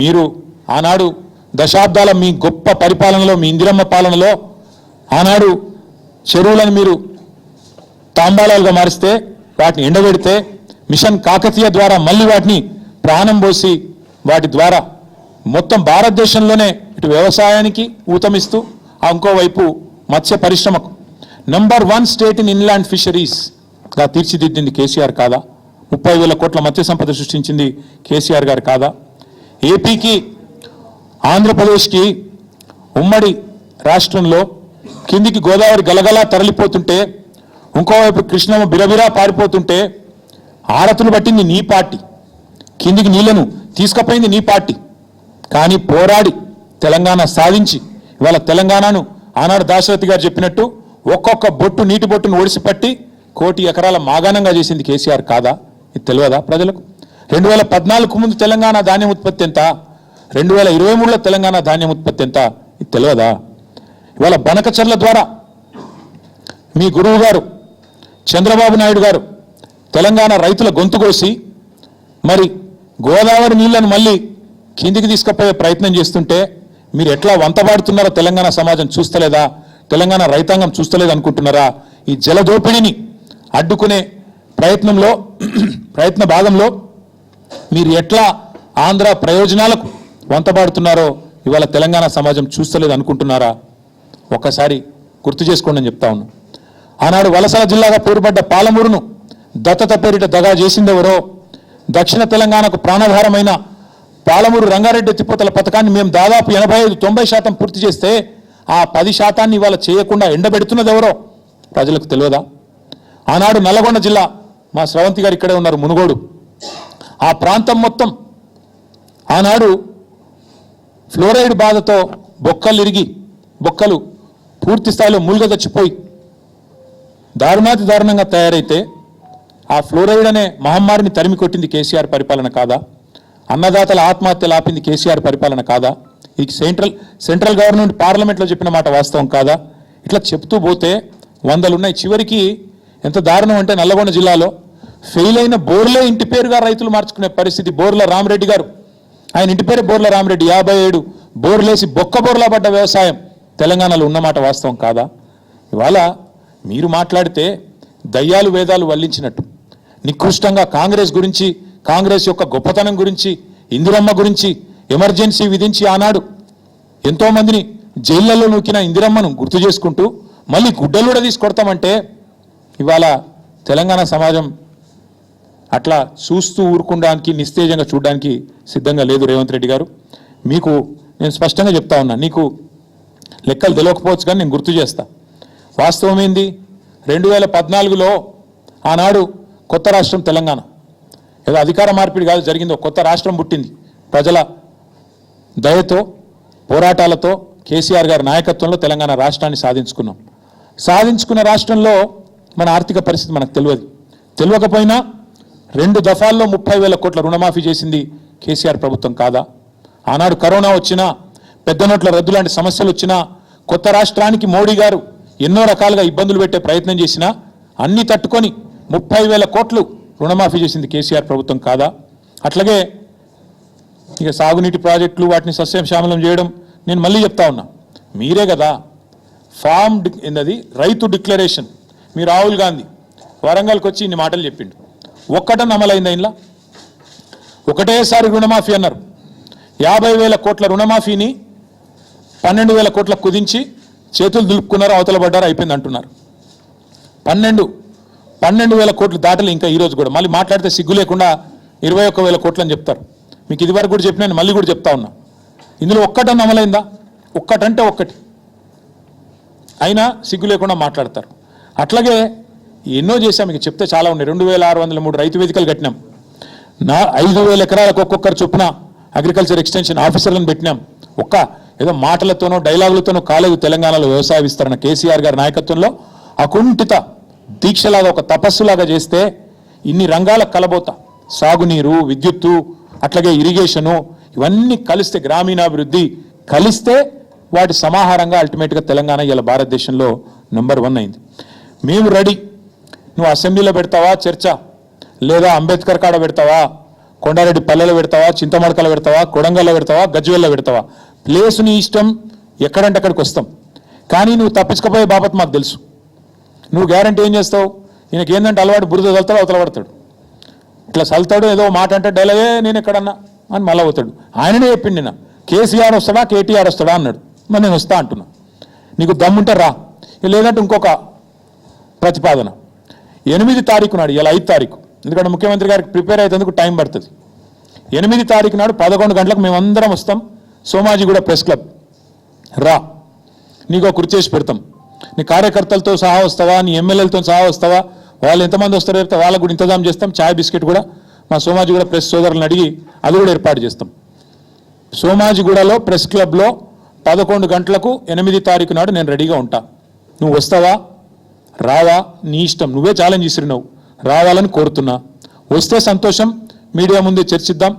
మీరు ఆనాడు దశాబ్దాల మీ గొప్ప పరిపాలనలో మీ ఇందిరమ్మ పాలనలో ఆనాడు చెరువులను మీరు తాంబాలాలుగా మారిస్తే వాటిని ఎండబెడితే మిషన్ కాకతీయ ద్వారా మళ్ళీ వాటిని ప్రాణం పోసి వాటి ద్వారా మొత్తం భారతదేశంలోనే ఇటు వ్యవసాయానికి ఊతమిస్తూ ఇంకోవైపు మత్స్య పరిశ్రమకు. Number one state in inland ఫిషరీస్గా తీర్చిదిద్దింది కేసీఆర్ కాదా? ముప్పై వేల కోట్ల మత్స్య సంపద సృష్టించింది కేసీఆర్ గారు కాదా? ఏపీకి ఆంధ్రప్రదేశ్కి ఉమ్మడి రాష్ట్రంలో కిందికి గోదావరి గలగలా తరలిపోతుంటే ఇంకోవైపు కృష్ణమ్మ బిరబిరా పారిపోతుంటే ఆరతులు పట్టింది నీ పార్టీ. కిందికి నీళ్ళను తీసుకుపోయింది నీ పార్టీ. కానీ పోరాడి తెలంగాణ సాధించి ఇవాళ తెలంగాణను ఆనాడు దాశరథి గారు చెప్పినట్టు ఒక్కొక్క బొట్టు నీటి బొట్టును ఒడిసిపట్టి కోటి ఎకరాల మాగాణంగా చేసింది కేసీఆర్ కాదా? ఇది తెలియదా ప్రజలకు? రెండు వేల పద్నాలుగు ముందు తెలంగాణ ధాన్యం ఉత్పత్తి ఎంత? రెండు వేల ఇరవై మూడులో తెలంగాణ ధాన్యం ఉత్పత్తి ఎంత? ఇది తెలియదా? ఇవాళ బనకచర్ల ద్వారా మీ గురువు గారు చంద్రబాబు నాయుడు గారు తెలంగాణ రైతుల గొంతు కోసి మరి గోదావరి నీళ్ళను మళ్ళీ కిందికి తీసుకుపోయే ప్రయత్నం చేస్తుంటే మీరు ఎట్లా వంతబాడుతున్నారో తెలంగాణ సమాజం చూస్తలేదా? తెలంగాణ రైతాంగం చూస్తలేదు అనుకుంటున్నారా? ఈ జలదోపిడిని అడ్డుకునే ప్రయత్నంలో ప్రయత్న భాగంలో మీరు ఎట్లా ఆంధ్ర ప్రయోజనాలకు వంతబాడుతున్నారో ఇవాళ తెలంగాణ సమాజం చూస్తలేదు అనుకుంటున్నారా? ఒక్కసారి గుర్తు చేసుకోండి అని చెప్తా ఉన్నాను ఆనాడు వలసల జిల్లాగా పేరుపడ్డ పాలమూరును దత్తత పేరిట దగా చేసిందెవరో? దక్షిణ తెలంగాణకు ప్రాణాధారమైన పాలమూరు రంగారెడ్డి ఎత్తిపోతల పథకాన్ని మేము దాదాపు ఎనభై ఐదు తొంభై శాతం పూర్తి చేస్తే ఆ పది శాతాన్ని ఇవాళ చేయకుండా ఎండబెడుతున్నది ఎవరో ప్రజలకు తెలియదా? ఆనాడు నల్లగొండ జిల్లా మా స్రవంతి గారు ఇక్కడే ఉన్నారు మునుగోడు. ఆ ప్రాంతం మొత్తం ఆనాడు ఫ్లోరైడ్ బాధతో బొక్కలు ఇరిగి బొక్కలు పూర్తి స్థాయిలో మూలుగదచ్చిపోయి దారుణాతి దారుణంగా తయారైతే ఆ ఫ్లోరైడ్ అనే మహమ్మారిని తరిమి కొట్టింది కేసీఆర్ పరిపాలన కాదా? అన్నదాతల ఆత్మహత్యలు ఆపింది కేసీఆర్ పరిపాలన కాదా? ఇది సెంట్రల్ సెంట్రల్ గవర్నమెంట్ పార్లమెంట్లో చెప్పిన మాట వాస్తవం కాదా? ఇట్లా చెప్తూ పోతే వందలు ఉన్నాయి చివరికి ఎంత దారుణం అంటే నల్లగొండ జిల్లాలో ఫెయిల్ అయిన బోర్లే ఇంటి పేరుగా రైతులు మార్చుకునే పరిస్థితి బోర్ల రామరెడ్డి గారు. ఆయన ఇంటి పేరు బోర్ల రామరెడ్డి యాభై ఏడు. బోర్లేసి బొక్క బోర్లా పడ్డ వ్యవసాయం తెలంగాణలో ఉన్నమాట వాస్తవం కాదా? ఇవాళ మీరు మాట్లాడితే దయ్యాలు వేదాలు వల్లించినట్టు. నికృష్టంగా కాంగ్రెస్ గురించి కాంగ్రెస్ యొక్క గొప్పతనం గురించి ఇందిరమ్మ గురించి ఎమర్జెన్సీ విధించి ఆనాడు ఎంతోమందిని జైళ్ళలో నూకిన ఇందిరమ్మను గుర్తు చేసుకుంటూ మళ్ళీ గుడ్డలు కూడా ఇవాళ తెలంగాణ సమాజం అట్లా చూస్తూ ఊరుకోవడానికి నిస్తేజంగా చూడడానికి సిద్ధంగా లేదు రేవంత్ రెడ్డి గారు. మీకు నేను స్పష్టంగా చెప్తా ఉన్నా నీకు లెక్కలు తెలియకపోవచ్చు కానీ నేను గుర్తు చేస్తా. వాస్తవం ఏంది? రెండు వేల పద్నాలుగులో ఆనాడు కొత్త రాష్ట్రం తెలంగాణ. ఏదో అధికార మార్పిడి కాదు జరిగిందో కొత్త రాష్ట్రం పుట్టింది. ప్రజల దయతో పోరాటాలతో కేసీఆర్ గారి నాయకత్వంలో తెలంగాణ రాష్ట్రాన్ని సాధించుకున్నాం. సాధించుకున్న రాష్ట్రంలో మన ఆర్థిక పరిస్థితి మనకు తెలియదు. తెలియకపోయినా రెండు దఫాల్లో ముప్పై వేల కోట్ల రుణమాఫీ చేసింది కేసీఆర్ ప్రభుత్వం కాదా? ఆనాడు కరోనా వచ్చినా పెద్ద నోట్ల రద్దు లాంటి సమస్యలు వచ్చినా కొత్త రాష్ట్రానికి మోడీ గారు ఎన్నో రకాలుగా ఇబ్బందులు పెట్టే ప్రయత్నం చేసినా అన్ని తట్టుకొని ముప్పై వేల కోట్లు రుణమాఫీ చేసింది కేసీఆర్ ప్రభుత్వం కాదా? అట్లాగే ఇక సాగునీటి ప్రాజెక్టులు వాటిని సస్యశ్యామలం చేయడం నేను మళ్ళీ చెప్తా ఉన్నా. మీరే కదా ఫామ్ డి రైతు డిక్లరేషన్. మీ రాహుల్ గాంధీ వరంగల్కి వచ్చి ఇన్ని మాటలు చెప్పిండు. ఒక్కటని అమలైందా ఇంట్లో? ఒకటేసారి రుణమాఫీ అన్నారు. యాభై వేల కోట్ల రుణమాఫీని పన్నెండు వేల కోట్ల కుదించి చేతులు దులుపుకున్నారు అవతల పడ్డారు అయిపోయింది అంటున్నారు. పన్నెండు పన్నెండు వేల కోట్లు దాటలు ఇంకా ఈరోజు కూడా. మళ్ళీ మాట్లాడితే సిగ్గు లేకుండా ఇరవై ఒక్క వేల కోట్లు అని చెప్తారు. మీకు ఇదివరకు కూడా చెప్పిన మళ్ళీ కూడా చెప్తా ఉన్నా. ఇందులో ఒక్కటన్నా అమలైందా ఒక్కటంటే ఒక్కటి. అయినా సిగ్గు లేకుండా మాట్లాడతారు. అట్లాగే ఎన్నో చేశాం మీకు చెప్తే చాలా ఉన్నాయి. రెండు వేల ఆరు వందల మూడు రైతు వేదికలు కట్టినాం. నా ఐదు వేల ఎకరాలకు ఒక్కొక్కరు చొప్పున అగ్రికల్చర్ ఎక్స్టెన్షన్ ఆఫీసర్లను పెట్టినాం. ఒక్క ఏదో మాటలతోనో డైలాగులతోనో కాలేదు తెలంగాణలో వ్యవసాయ విస్తరణ. కేసీఆర్ గారి నాయకత్వంలో అకుంఠిత దీక్షలాగా ఒక తపస్సులాగా చేస్తే ఇన్ని రంగాల కలబోత. సాగునీరు విద్యుత్తు అట్లాగే ఇరిగేషను ఇవన్నీ కలిస్తే గ్రామీణాభివృద్ధి కలిస్తే వాటి సమాహారంగా అల్టిమేట్గా తెలంగాణ ఇలా భారతదేశంలో నెంబర్ వన్ అయింది. మేము రెడీ నువ్వు అసెంబ్లీలో పెడతావా చర్చ? లేదా అంబేద్కర్ కాడ పెడతావా? కొండారెడ్డి పల్లెలో పెడతావా? చింతమడకలో పెడతావా? కొడంగల్లో పెడతావా? గజ్వేల్లో పెడతావా? ప్లేస్ నీ ఇష్టం ఎక్కడంటే అక్కడికి వస్తాం. కానీ నువ్వు తప్పించకపోయే బాబత్ మాకు తెలుసు. నువ్వు గ్యారంటీ ఏం చేస్తావు? ఈయనకి ఏంటంటే అలవాటు బురద చల్తాడు అవతల పడతాడు. ఇట్లా చల్తాడు ఏదో మాట అంటే డైలాగే నేను ఎక్కడన్నా అని మళ్ళీ అవుతాడు ఆయననే చెప్పిండి నిన్న కేసీఆర్ వస్తాడా కేటీఆర్ వస్తాడా అన్నాడు. మరి నేను వస్తా అంటున్నా. నీకు దమ్ముంటే రా. లేదంటే ఇంకొక ప్రతిపాదన. ఎనిమిది తారీఖు నాడు ఇలా ఐదు తారీఖు. ఎందుకంటే ముఖ్యమంత్రి గారికి ప్రిపేర్ అయ్యేందుకు టైం పడుతుంది. ఎనిమిది తారీఖు నాడు పదకొండు గంటలకు మేమందరం వస్తాం. Somajiguda press club. రా. నీకు ఒక చేసి పెడతాం. నీ కార్యకర్తలతో సహా వస్తావా? నీ ఎమ్మెల్యేలతో సహా వస్తావా? వాళ్ళు ఎంతమంది వస్తారో చెప్తే వాళ్ళకు కూడా ఇంతజాం చేస్తాం. చాయ్ బిస్కెట్ కూడా మా సోమాజిగూడ ప్రెస్ సోదరులను అడిగి అది కూడా ఏర్పాటు చేస్తాం. సోమాజిగూడలో ప్రెస్ క్లబ్లో పదకొండు గంటలకు ఎనిమిది తారీఖు నాడు నేను రెడీగా ఉంటా. నువ్వు వస్తావా? రావా నీ ఇష్టం. నువ్వే ఛాలెంజ్ ఇసిరినావు రావాలని కోరుతున్నా. వస్తే సంతోషం మీడియా ముందే చర్చిద్దాం.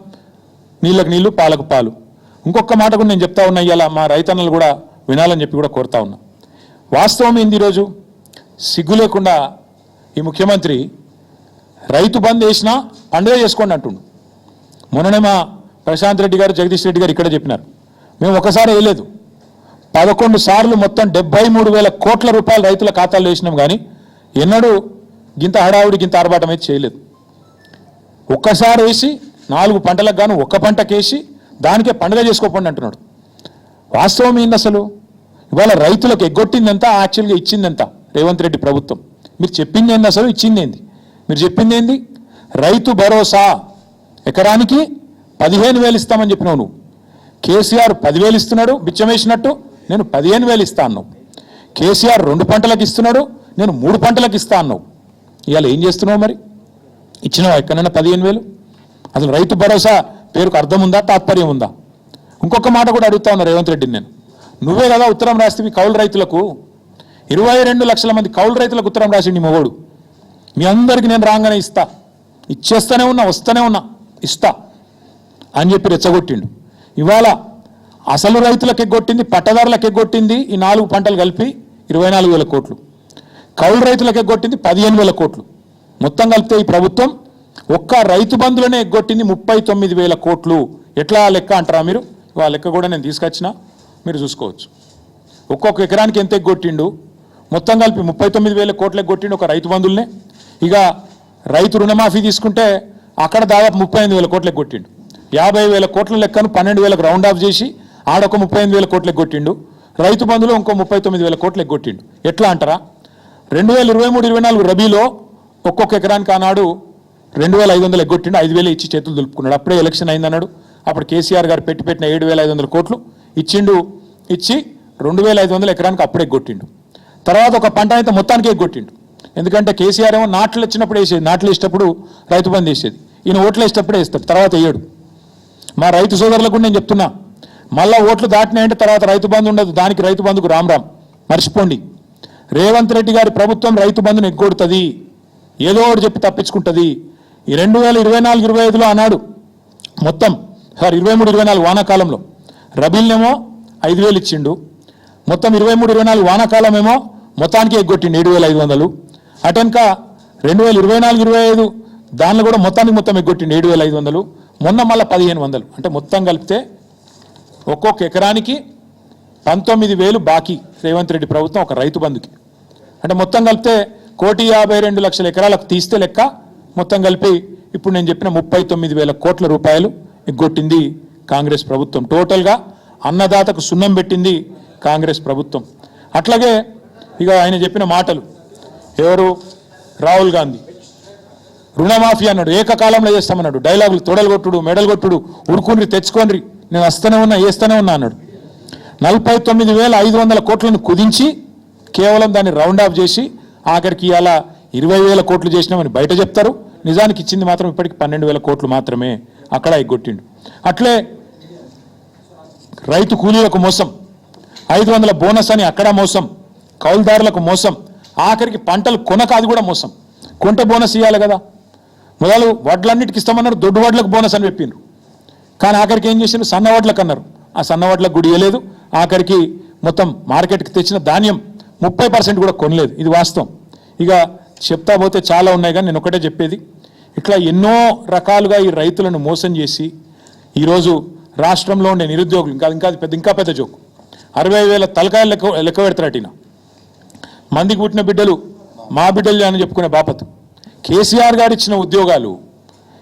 నీళ్ళకు నీళ్ళు పాలకు పాలు. ఇంకొక మాట కూడా నేను చెప్తా ఉన్నా ఇలా మా రైతన్నలు కూడా వినాలని చెప్పి కూడా కోరుతా ఉన్నా. వాస్తవం ఏంది ఈరోజు? సిగ్గు లేకుండా ఈ ముఖ్యమంత్రి రైతు బంద్ వేసినా పండుగ చేసుకోండి అంటుండు. మొన్ననే మా ప్రశాంత్ రెడ్డి గారు జగదీష్ రెడ్డి గారు ఇక్కడ చెప్పినారు. మేము ఒకసారి వేయలేదు. పదకొండు సార్లు మొత్తం డెబ్బై మూడు వేల కోట్ల రూపాయలు రైతుల ఖాతాలు వేసినాం కానీ ఎన్నడూ గింత హడావుడి గింత ఆర్భాటం అయితే చేయలేదు. ఒక్కసారి వేసి నాలుగు పంటలకు గాను ఒక్క పంటకేసి దానికే పండుగ చేసుకోకండి అంటున్నాడు. వాస్తవం ఏంది అసలు? ఇవాళ రైతులకు ఎగ్గొట్టిందంతా యాక్చువల్గా ఇచ్చిందంతా రేవంత్ రెడ్డి ప్రభుత్వం. మీరు చెప్పింది ఏంది అసలు? ఇచ్చింది ఏంది? మీరు చెప్పింది ఏంది? రైతు భరోసా ఎకరానికి పదిహేను వేలు ఇస్తామని చెప్పినావు నువ్వు. కేసీఆర్ పదివేలు ఇస్తున్నాడు బిచ్చమేసినట్టు నేను పదిహేను వేలు ఇస్తాను కేసీఆర్ రెండు పంటలకు ఇస్తున్నాడు నేను మూడు పంటలకు ఇస్తాను. ఇవాళ ఏం చేస్తున్నావు మరి? ఇచ్చినావా ఎక్కడైనా పదిహేను వేలు? అసలు రైతు భరోసా పేరుకు అర్థం ఉందా తాత్పర్యం ఉందా? ఇంకొక మాట కూడా అడుగుతా ఉన్నా రేవంత్ రెడ్డిని నేను. నువ్వే కదా ఉత్తరం రాస్తే కౌలు రైతులకు. ఇరవై రెండు లక్షల మంది కౌలు రైతులకు ఉత్తరం రాసిండి మొగోడు. మీ అందరికి నేను రాగానే ఇస్తా. ఇచ్చేస్తూనే ఉన్నా వస్తూనే ఉన్నా ఇస్తా అని చెప్పి రెచ్చగొట్టిండు. ఇవాళ అసలు రైతులకు ఎగ్గొట్టింది పట్టదారులకు ఎగ్గొట్టింది ఈ నాలుగు పంటలు కలిపి ఇరవై నాలుగు వేల కోట్లు. కౌలు రైతులకు ఎగ్గొట్టింది పదిహేను వేల కోట్లు. మొత్తం కలిపితే ఈ ప్రభుత్వం ఒక్క రైతు బంధులనే ఎగ్గొట్టింది ముప్పై తొమ్మిది వేల కోట్లు. ఎట్లా లెక్క అంటారా మీరు? ఆ లెక్క కూడా నేను తీసుకొచ్చిన మీరు చూసుకోవచ్చు. ఒక్కొక్క ఎకరానికి ఎంత ఎగ్గొట్టిండు మొత్తం కలిపి ముప్పై తొమ్మిది వేల కోట్లు ఎగ్గొట్టిండు ఒక రైతు బంధువులనే. ఇక రైతు రుణమాఫీ తీసుకుంటే అక్కడ దాదాపు ముప్పై ఎనిమిది వేల కోట్లు ఎగ్గొట్టిండు యాభై వేల కోట్ల లెక్కను పన్నెండు వేలకు రౌండ్ ఆఫ్ చేసి ఆడొక ముప్పై ఎనిమిది వేల కోట్లు ఎగ్గొట్టిండు రైతు బంధులో ఇంకో ముప్పై తొమ్మిది వేల కోట్లు ఎగ్గొట్టిండు ఎట్లా అంటారా? రెండు వేల ఇరవై మూడు ఇరవై నాలుగు రబీలో ఒక్కొక్క ఎకరానికి ఆనాడు రెండు వేల ఐదు వందలు ఎగ్గొట్టిండు ఐదు వేలు ఇచ్చి చేతులు దులుపుకున్నాడు. అప్పుడే ఎలక్షన్ అయిందన్నాడు. అప్పుడు కేసీఆర్ గారు పెట్టి పెట్టిన ఏడు వేల ఐదు వందల కోట్లు ఇచ్చిండు ఇచ్చి రెండు వేల ఐదు వందల ఎకరానికి అప్పుడే ఎగ్గొట్టిండు తర్వాత ఒక పంట అయితే మొత్తానికి ఎగ్గొట్టిండు ఎందుకంటే కేసీఆర్ ఏమో నాట్లు వచ్చినప్పుడు వేసేది. నాట్లు వేసేటప్పుడు రైతు బంద్ వేసేది. ఈయన ఓట్లు వేసేటప్పుడే వేస్తాడు. తర్వాత వేయడు. మా రైతు సోదరులకు కూడా నేను చెప్తున్నా. మళ్ళా ఓట్లు దాటినాయంటే తర్వాత రైతు బంధు ఉండదు. దానికి రైతు బంధుకు రామ్ రామ్. మర్చిపోండి. రేవంత్ రెడ్డి గారి ప్రభుత్వం రైతు బంధును ఎగ్గొడుతుంది. ఏదో ఒకటి చెప్పి తప్పించుకుంటుంది. ఈ రెండు వేల ఇరవై నాలుగు ఇరవై ఐదులో అన్నాడు మొత్తం సార్ ఇరవై మూడు ఇరవై నాలుగు వానాకాలంలో రబీల్నేమో ఐదు వేలు ఇచ్చిండు. మొత్తం ఇరవై మూడు ఇరవై నాలుగు వానాకాలం ఏమో మొత్తానికి ఎగ్గొట్టిండు ఏడు వేల ఐదు వందలు. అటెనక రెండు వేల ఇరవై నాలుగు ఇరవై ఐదు దానిలో కూడా మొత్తానికి మొత్తం ఎగ్గొట్టిండు ఏడు వేల ఐదు వందలు. మొన్న మళ్ళీ పదిహేను వందలు. అంటే మొత్తం కలిపితే ఒక్కొక్క ఎకరానికి పంతొమ్మిది వేలు బాకీ రేవంత్ రెడ్డి ప్రభుత్వం ఒక రైతు బంధుకి. అంటే మొత్తం కలిపితే కోటి యాభై రెండు లక్షల ఎకరాలకు తీస్తే లెక్క మొత్తం కలిపి ఇప్పుడు నేను చెప్పిన ముప్పై తొమ్మిది వేల కోట్ల రూపాయలు ఎగ్గొట్టింది కాంగ్రెస్ ప్రభుత్వం. టోటల్గా అన్నదాతకు సున్నం పెట్టింది కాంగ్రెస్ ప్రభుత్వం. అట్లాగే ఇక ఆయన చెప్పిన మాటలు ఎవరు? రాహుల్ గాంధీ. రుణమాఫీ అన్నాడు ఏకకాలంలో చేస్తామన్నాడు. డైలాగులు తొడలు కొట్టుడు మెడలు కొట్టుడు ఉడుకుని తెచ్చుకోండి నేను వస్తూనే ఉన్నా వేస్తూనే ఉన్నా అన్నాడు. నలభై తొమ్మిది వేల ఐదు వందల కోట్లను కుదించి కేవలం దాన్ని రౌండ్ ఆఫ్ చేసి ఆఖరికి ఇవాళ ఇరవై వేల కోట్లు చేసినామని బయట చెప్తారు. నిజానికి ఇచ్చింది మాత్రం ఇప్పటికి పన్నెండు వేల కోట్లు మాత్రమే అక్కడ ఎగ్గొట్టిండు అట్లే రైతు కూలీలకు మోసం ఐదు వందల బోనస్ అని అక్కడ మోసం కౌలుదారులకు మోసం ఆఖరికి పంటలు కొనక అది కూడా మోసం. కొంట బోనస్ ఇవ్వాలి కదా. మొదలు వడ్లన్నిటికి ఇస్తామన్నారు దొడ్డు వడ్లకు బోనస్ అని చెప్పిండ్రు. కానీ ఆఖరికి ఏం చేసిండ్రు సన్నవాట్లకు అన్నారు ఆ సన్నవాట్లకు గుడి ఇవ్వలేదు ఆఖరికి మొత్తం మార్కెట్కి తెచ్చిన ధాన్యం ముప్పై పర్సెంట్ కూడా కొనలేదు. ఇది వాస్తవం. ఇక చెప్తా పోతే చాలా ఉన్నాయి కానీ నేను ఒకటే చెప్పేది. ఇట్లా ఎన్నో రకాలుగా ఈ రైతులను మోసం చేసి ఈరోజు రాష్ట్రంలో ఉండే నిరుద్యోగులు ఇంకా ఇంకా పెద్ద ఇంకా పెద్ద జోకు. అరవై వేల తలకాయలు లెక్క లెక్క పెడతారట మందికి పుట్టిన బిడ్డలు మా బిడ్డలు అని చెప్పుకునే బాపత్. కేసీఆర్ గారు ఇచ్చిన ఉద్యోగాలు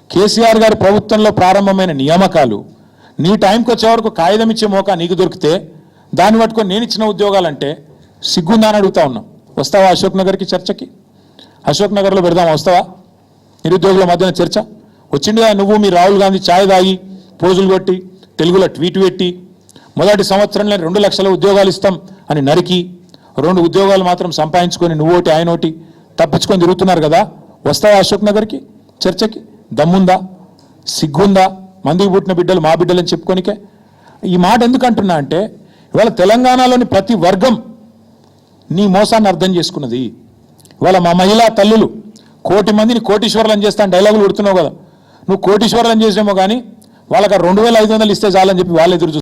కేసీఆర్ గారి ప్రభుత్వంలో ప్రారంభమైన నియామకాలు నీ టైంకి వచ్చే వరకు కాగితం ఇచ్చే మోకా నీకు దొరికితే దాన్ని పట్టుకొని నేను ఇచ్చిన ఉద్యోగాలంటే సిగ్గుందా అని అడుగుతా ఉన్నాం. వస్తావా అశోక్ నగర్కి చర్చకి? అశోక్ నగర్లో పెడదాం వస్తావా? నిరుద్యోగుల మధ్యన చర్చ? వచ్చిండుగా నువ్వు మీ రాహుల్ గాంధీ ఛాయ్ తాగి పోజులు కొట్టి తెలుగులో ట్వీట్ పెట్టి మొదటి సంవత్సరంలో రెండు లక్షల ఉద్యోగాలు ఇస్తాం అని నరికి రెండు ఉద్యోగాలు మాత్రం సంపాదించుకొని నువ్వోటి ఆయన ఒకటి తప్పించుకొని తిరుగుతున్నారు కదా? వస్తావా అశోక్ నగర్కి? చర్చకి? దమ్ముందా? సిగ్గుందా? మందికి పుట్టిన బిడ్డలు మా బిడ్డలని చెప్పుకోనికే? ఈ మాట ఎందుకు అంటున్నా అంటే ఇవాళ తెలంగాణలోని ప్రతి వర్గం నీ మోసాన్ని అర్థం చేసుకున్నది. ఇవాళ మా మహిళా తల్లులు కోటి మందిని కోటీశ్వరులను చేస్తాను డైలాగులు కొడుతున్నావు కదా. నువ్వు కోటీశ్వరులను చేసేమో కానీ వాళ్ళకి రెండు వేల ఐదు వందలు ఇస్తే చాలని చెప్పి వాళ్ళు ఎదురు